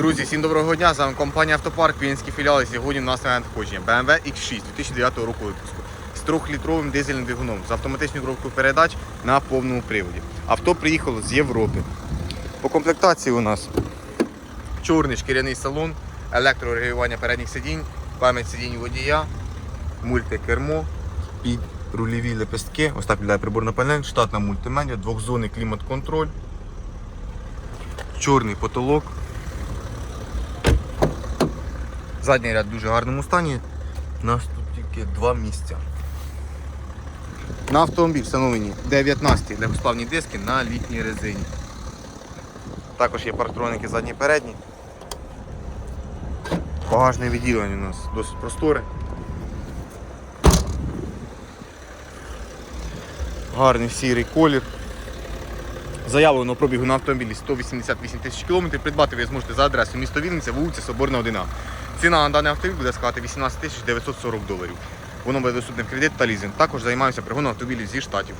Друзі, всім доброго дня! З вами компанія Автопарк, Вінський філіал. І Сьогодні у нас на надходження BMW X6 2009 року випуску з 3-літровим дизельним двигуном з автоматичною коробкою передач на повному приводі. Авто приїхало з Європи. По комплектації у нас чорний шкіряний салон, електрорегулювання передніх сидінь, пам'ять сидінь водія, мультикермо, під рульові лепестки, ось так виглядає приборна панель, штатна мультимедіа, двохзонний клімат-контроль, чорний потолок. Задній ряд в дуже гарному стані. У нас тут тільки два місця. На автомобіль встановлені 19 легкосплавні диски на літній резині. Також є парктроники задні передні. Багажне відділення у нас досить просторе. Гарний сірий колір. Заявлено пробігу на автомобілі 188 тисяч кілометрів. Придбати ви зможете за адресою місто Вінниця, вулиця Соборна 1А. Ціна на даний автомобіль буде складати 18 940 доларів. Воно буде доступне в кредит та лізинг. Також займаємося пригоном автомобілів зі штатів.